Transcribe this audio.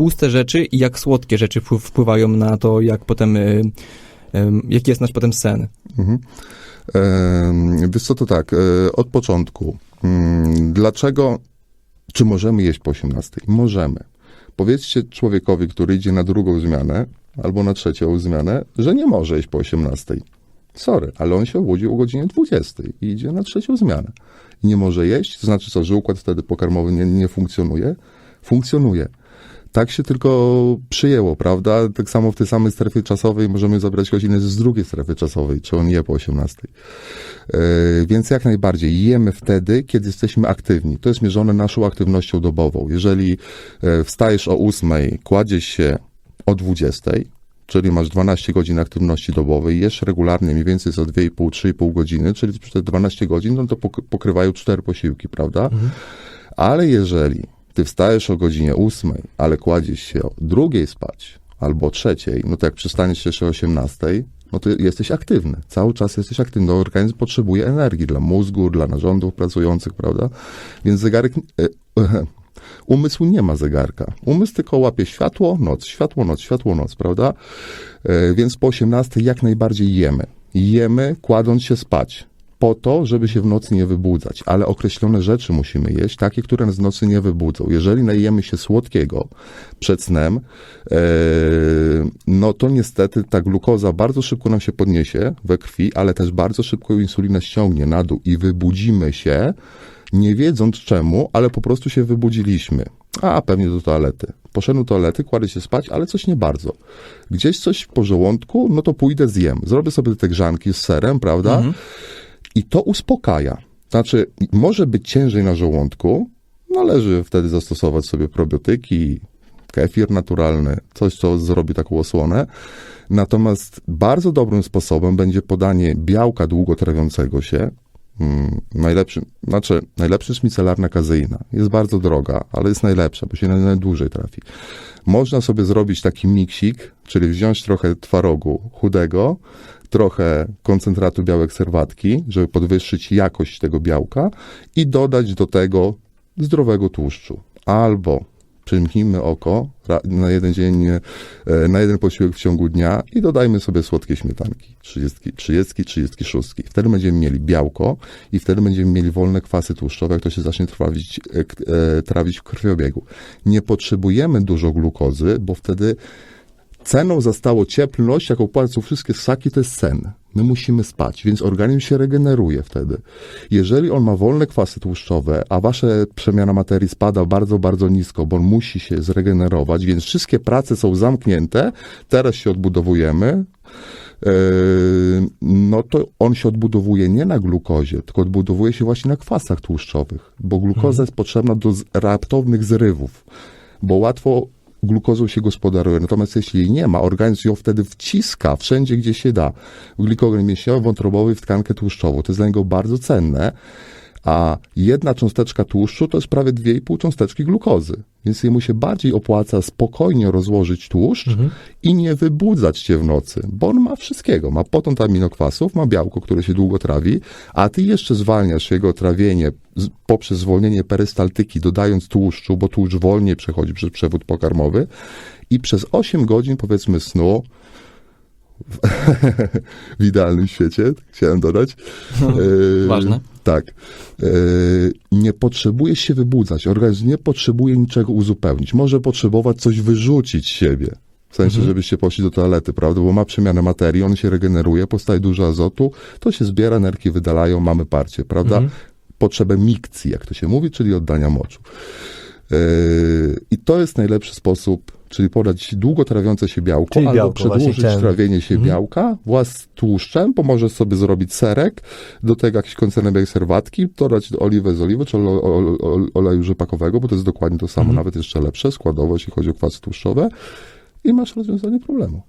tłuste rzeczy i jak słodkie rzeczy wpływ- wpływają na to, jak potem, y, jaki jest nasz potem sen. Mhm. Wiesz co, to tak, e, od początku. Mm, Dlaczego, czy możemy jeść po 18? Możemy. Powiedzcie człowiekowi, który idzie na drugą zmianę albo na trzecią zmianę, że nie może jeść po 18. Sorry, ale on się obudził o godzinie 20 i idzie na trzecią zmianę. Nie może jeść, to znaczy co, że układ wtedy pokarmowy nie, nie funkcjonuje? Funkcjonuje. Tak się tylko przyjęło, prawda? Tak samo w tej samej strefie czasowej możemy zabrać godziny z drugiej strefy czasowej, czy on je po 18. Yy, więc jak najbardziej jemy wtedy, kiedy jesteśmy aktywni. To jest mierzone naszą aktywnością dobową. Jeżeli e, wstajesz o 8, kładziesz się o 20, czyli masz 12 godzin aktywności dobowej, jesz regularnie mniej więcej co 2,5-3,5 godziny, czyli przez te 12 godzin, no to pok- pokrywają 4 posiłki, prawda? Ale jeżeli ty wstajesz o godzinie 8, ale kładziesz się o drugiej spać, albo o trzeciej, no to jak przestaniesz się jeszcze o 18, no to jesteś aktywny. Cały czas jesteś aktywny. No, organizm potrzebuje energii dla mózgu, dla narządów pracujących, prawda? Więc zegarek... E, e, Umysł nie ma zegarka. Umysł tylko łapie światło, noc, światło, noc, światło, noc, prawda? E, więc po 18 jak najbardziej jemy. Jemy, kładąc się spać. Po to, żeby się w nocy nie wybudzać, ale określone rzeczy musimy jeść, takie, które nas w nocy nie wybudzą. Jeżeli najemy się słodkiego przed snem, e, no to niestety ta glukoza bardzo szybko nam się podniesie we krwi, ale też bardzo szybko insulina ściągnie na dół i wybudzimy się, nie wiedząc czemu, ale po prostu się wybudziliśmy. A, pewnie do toalety. Poszedłem do toalety, kładę się spać, ale coś nie bardzo. Gdzieś coś po żołądku, no to pójdę, zjem. Zrobię sobie te grzanki z serem, prawda? I to uspokaja. Znaczy, może być ciężej na żołądku, należy wtedy zastosować sobie probiotyki, kefir naturalny, coś, co zrobi taką osłonę. Natomiast bardzo dobrym sposobem będzie podanie białka długotrawiącego się. Mm, najlepszy, znaczy, najlepszy jest micelarna kazeina. Jest bardzo droga, ale jest najlepsza, bo się na najdłużej trafi. Można sobie zrobić taki miksik, czyli wziąć trochę twarogu chudego, trochę koncentratu białek serwatki, żeby podwyższyć jakość tego białka i dodać do tego zdrowego tłuszczu. Albo przymknijmy oko na jeden dzień, e, na jeden posiłek w ciągu dnia i dodajmy sobie słodkie śmietanki. 30, 30, 36. Wtedy będziemy mieli białko i wtedy będziemy mieli wolne kwasy tłuszczowe, jak to się zacznie trawić, e, e, trawić w krwiobiegu. Nie potrzebujemy dużo glukozy, bo wtedy ceną za stałą cieplność, jaką płacą wszystkie ssaki, to jest sen. My musimy spać, więc organizm się regeneruje wtedy. Jeżeli on ma wolne kwasy tłuszczowe, a wasza przemiana materii spada bardzo, bardzo nisko, bo on musi się zregenerować, więc wszystkie prace są zamknięte, teraz się odbudowujemy, Yy, no to on się odbudowuje nie na glukozie, tylko odbudowuje się właśnie na kwasach tłuszczowych, bo glukoza jest potrzebna do raptownych zrywów, bo łatwo glukozą się gospodaruje. Natomiast jeśli jej nie ma, organizm ją wtedy wciska wszędzie, gdzie się da. Glikogen mięśniowy, wątrobowy, w tkankę tłuszczową. To jest dla niego bardzo cenne. A jedna cząsteczka tłuszczu to jest prawie 2,5 cząsteczki glukozy. Więc jemu się bardziej opłaca spokojnie rozłożyć tłuszcz i nie wybudzać cię w nocy, bo on ma wszystkiego. Ma potąd aminokwasów, ma białko, które się długo trawi, a ty jeszcze zwalniasz jego trawienie poprzez zwolnienie perystaltyki, dodając tłuszczu, bo tłuszcz wolniej przechodzi przez przewód pokarmowy i przez 8 godzin, powiedzmy, snu w, w idealnym świecie, chciałem dodać. e, ważne. Tak. E, nie potrzebuje się wybudzać. Organizm nie potrzebuje niczego uzupełnić. Może potrzebować coś wyrzucić z siebie. W sensie, żebyście poszli do toalety, prawda? Bo ma przemianę materii, on się regeneruje, powstaje dużo azotu, to się zbiera, nerki wydalają, mamy parcie, prawda? Potrzebę mikcji, jak to się mówi, czyli oddania moczu. Yy, I to jest najlepszy sposób, czyli podać długo trawiące się białko, Czyli albo białko, przedłużyć trawienie się białka wraz z tłuszczem, bo możesz sobie zrobić serek, do tego jakiś koncernek serwatki, dodać oliwę z oliwy, czy ole- ole- ole- oleju rzepakowego, bo to jest dokładnie to samo, nawet jeszcze lepsze składowo, jeśli chodzi o kwasy tłuszczowe i masz rozwiązanie problemu.